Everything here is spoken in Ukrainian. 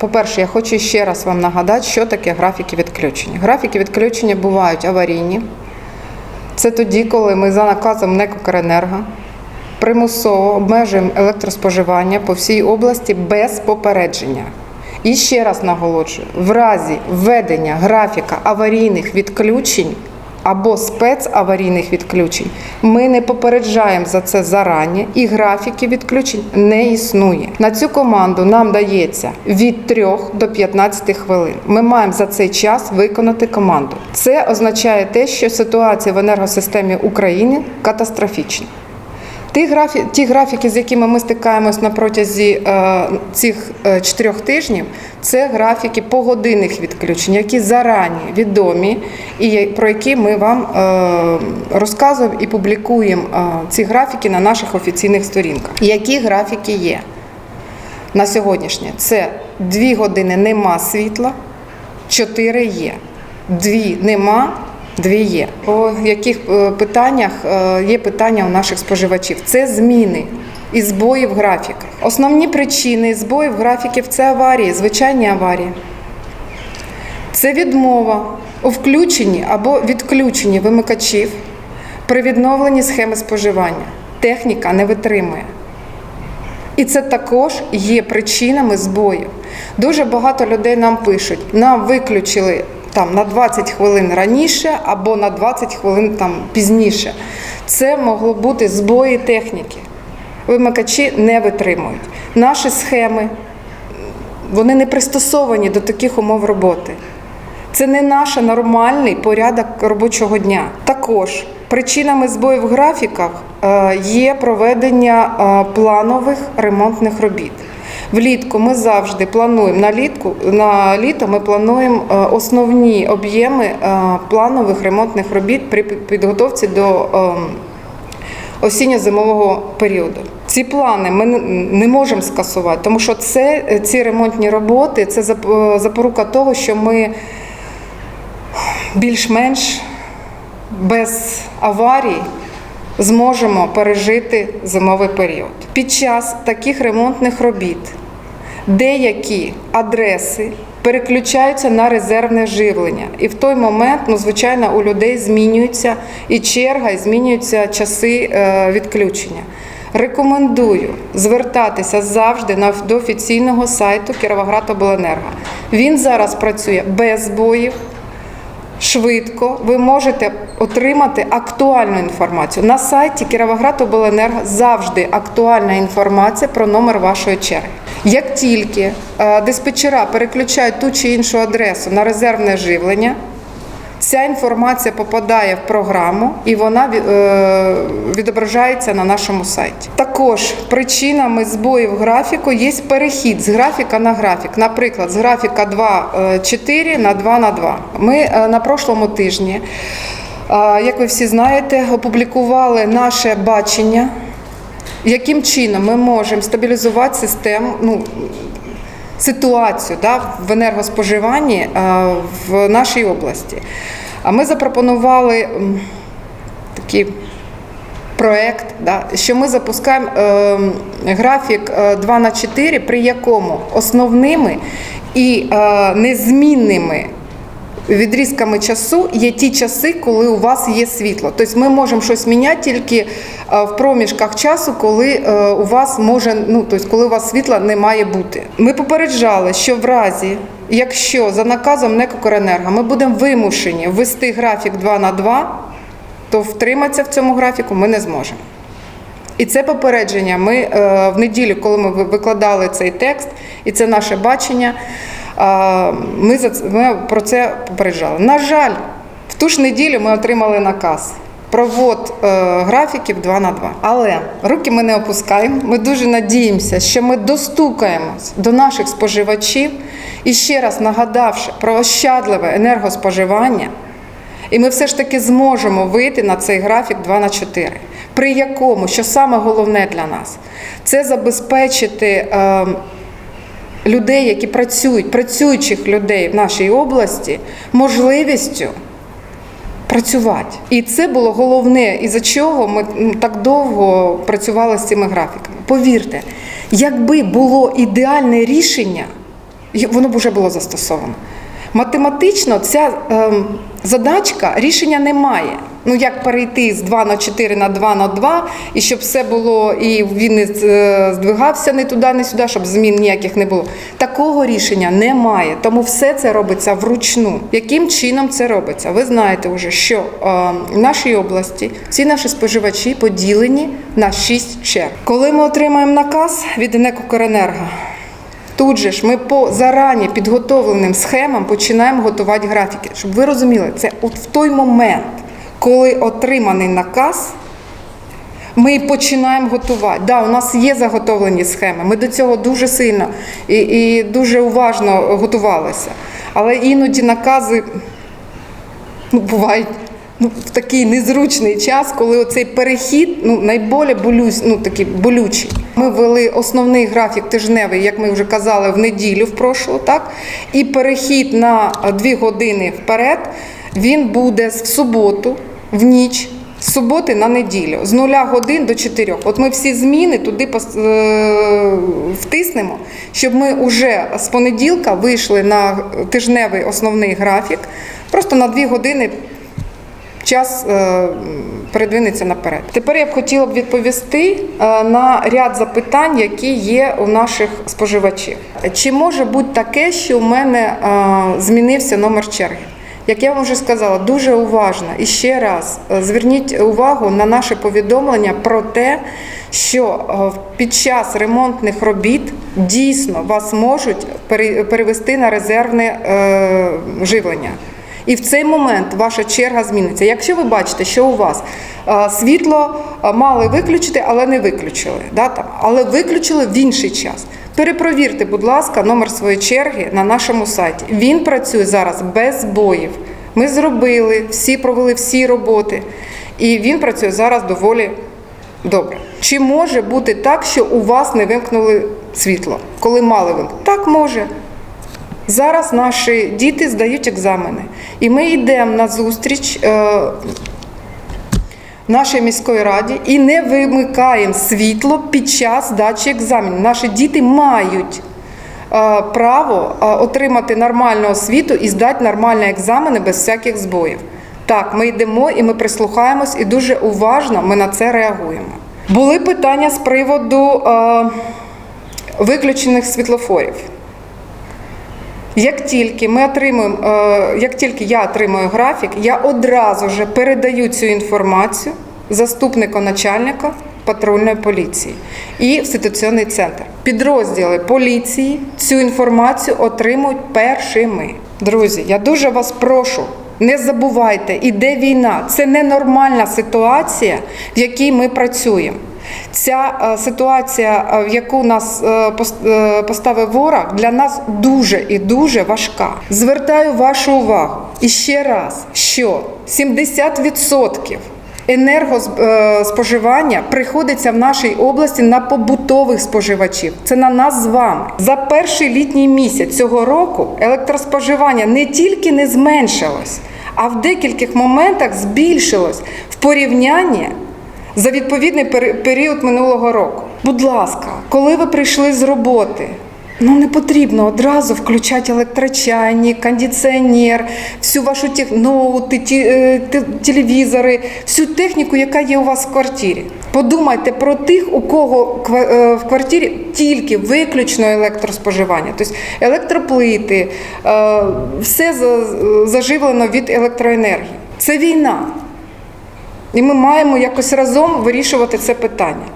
по-перше, я хочу ще раз вам нагадати, що таке графіки відключення. Графіки відключення бувають аварійні. Це тоді, коли ми за наказом НЕК «Укренерго» примусово обмежуємо електроспоживання по всій області без попередження. І ще раз наголошую: в разі введення графіка аварійних відключень або спецаварійних відключень ми не попереджаємо за це зарані, і графіки відключень не існує. На цю команду нам дається від 3 до 15 хвилин. Ми маємо за цей час виконати команду. Це означає те, що ситуація в енергосистемі України катастрофічна. Ті, графі... Ті графіки, з якими ми стикаємось на протязі е, цих е, чотирьох тижнів, це графіки погодинних відключень, які зарані відомі, і про які ми вам е, розказуємо і публікуємо ці графіки на наших офіційних сторінках. Які графіки є на сьогоднішнє? Це дві години нема світла, чотири є. Дві нема, дві є. По яких е, питаннях е, є питання у наших споживачів? Це зміни і збої в графіках. Основні причини збоїв графіків це аварії, звичайні аварії. Це відмова у включенні або відключенні вимикачів при відновленні схеми споживання. Техніка не витримує. І це також є причинами збоїв. Дуже багато людей нам пишуть: нам виключили там на 20 хвилин раніше або на 20 хвилин там пізніше. Це могло бути збої техніки. Вимикачі не витримують. Наші схеми вони не пристосовані до таких умов роботи. Це не наш нормальний порядок робочого дня. Також причинами збоїв в графіках е, є проведення е, планових ремонтних робіт. Влітку ми завжди плануємо на літку на літо. Ми плануємо е, основні об'єми е, планових ремонтних робіт при підготовці до ем, осінньо-зимового періоду. Ці плани ми не- можемо скасувати, тому що це ці ремонтні роботи це запорука того, що ми більш-менш без аварій зможемо пережити зимовий період. Під час таких ремонтних робіт деякі адреси переключаються на резервне живлення. І в той момент, ну, звичайно, у людей змінюється і черга, і змінюються часи е, відключення. Рекомендую звертатися завжди до офіційного сайту Кіровоградобленерго. Він зараз працює без збоїв, швидко. Ви можете отримати актуальну інформацію. На сайті Кіровоградобленерго завжди актуальна інформація про номер вашої черги. Як тільки е, диспетчера переключають ту чи іншу адресу на резервне живлення, Ця інформація попадає в програму і вона е, відображається на нашому сайті. Також причинами збоїв графіку є перехід з графіка на графік. Наприклад, з графіка 2.4 на 2 на 2. Ми е, на прошлому тижні, е, як ви всі знаєте, опублікували наше бачення, яким чином ми можемо стабілізувати систему. Ну, ситуацію да, в енергоспоживанні е, в нашій області. А ми запропонували такий проект, да, що ми запускаємо е, графік е, 2 на 4, при якому основними і е, незмінними відрізками часу є ті часи, коли у вас є світло. Тобто ми можемо щось міняти тільки е, в проміжках часу, коли е, у вас може, ну тобто, коли у вас світла не має бути. Ми попереджали, що в разі, якщо за наказом НЕК «Укренерго» ми будемо вимушені ввести графік 2 на 2, то втриматися в цьому графіку ми не зможемо. І це попередження. Ми е, в неділю, коли ми викладали цей текст, і це наше бачення, ми, ми про це попереджали. На жаль, в ту ж неділю ми отримали наказ. Провод е, графіків 2 на 2. Але руки ми не опускаємо. Ми дуже надіємося, що ми достукаємось до наших споживачів і ще раз нагадавши про ощадливе енергоспоживання, і ми все ж таки зможемо вийти на цей графік 2 на 4, при якому, що саме головне для нас, це забезпечити е, людей, які працюють, працюючих людей в нашій області, можливістю працювати. І це було головне, і за чого ми так довго працювали з цими графіками. Повірте, якби було ідеальне рішення, воно б вже було застосовано. Математично ця ем, задачка рішення немає. Ну як перейти з 2 на 4 на 2 на 2, і щоб все було, і він не е, здвигався не туди, не сюди, щоб змін ніяких не було. Такого рішення немає. Тому все це робиться вручну. Яким чином це робиться? Ви знаєте вже, що е, в нашій області всі наші споживачі поділені на 6 черг. Коли ми отримаємо наказ від «Енекокоренерго», Тут же ж ми по зарані підготовленим схемам починаємо готувати графіки. Щоб ви розуміли, це от в той момент, коли отриманий наказ, ми починаємо готувати. Да, у нас є заготовлені схеми. Ми до цього дуже сильно і, і дуже уважно готувалися. Але іноді накази ну, бувають ну, в такий незручний час, коли оцей перехід ну, найболі болюсь, ну, такий болючий. Ми ввели основний графік тижневий, як ми вже казали, в неділю в прошлу, так? І перехід на дві години вперед, він буде в суботу, в ніч. З суботи на неділю, з нуля годин до 4. От ми всі зміни туди е, втиснемо, щоб ми вже з понеділка вийшли на тижневий основний графік, просто на 2 години час е, передвинеться наперед. Тепер я б хотіла б відповісти е, на ряд запитань, які є у наших споживачів. Чи може бути таке, що у мене е, змінився номер черги? Як я вам вже сказала, дуже уважно і ще раз зверніть увагу на наше повідомлення про те, що під час ремонтних робіт дійсно вас можуть пере- перевести на резервне живлення. І в цей момент ваша черга зміниться. Якщо ви бачите, що у вас світло мали виключити, але не виключили, да, там, але виключили в інший час. Перепровірте, будь ласка, номер своєї черги на нашому сайті. Він працює зараз без збоїв. Ми зробили, всі провели всі роботи, і він працює зараз доволі добре. Чи може бути так, що у вас не вимкнули світло, коли мали вимкнути? Так може. Зараз наші діти здають екзамени, і ми йдемо на зустріч е, нашій міської раді і не вимикаємо світло під час здачі екзаменів. Наші діти мають е, право е, отримати нормальну освіту і здати нормальні екзамени без всяких збоїв. Так, ми йдемо і ми прислухаємось, і дуже уважно ми на це реагуємо. Були питання з приводу е, виключених світлофорів. Як тільки ми отримуємо, е, як тільки я отримую графік, я одразу ж передаю цю інформацію заступнику начальника патрульної поліції і ситуаційний центр. Підрозділи поліції цю інформацію отримують першими. Друзі, я дуже вас прошу. Не забувайте, іде війна. Це ненормальна ситуація, в якій ми працюємо. Ця е, ситуація, е, в яку нас е, поставив ворог, для нас дуже і дуже важка. Звертаю вашу увагу і ще раз, що 70% енергоспоживання приходиться в нашій області на побутових споживачів. Це на нас з вами. За перший літній місяць цього року електроспоживання не тільки не зменшилось, а в декількох моментах збільшилось в порівнянні за відповідний період минулого року. Будь ласка, коли ви прийшли з роботи, ну не потрібно одразу включати електрочайник, кондиціонер, всю вашу тех... ноути, е, телевізори, всю техніку, яка є у вас в квартирі. Подумайте про тих, у кого е, в квартирі тільки виключно електроспоживання, тобто електроплити, е, все за- заживлено від електроенергії. Це війна. І ми маємо якось разом вирішувати це питання.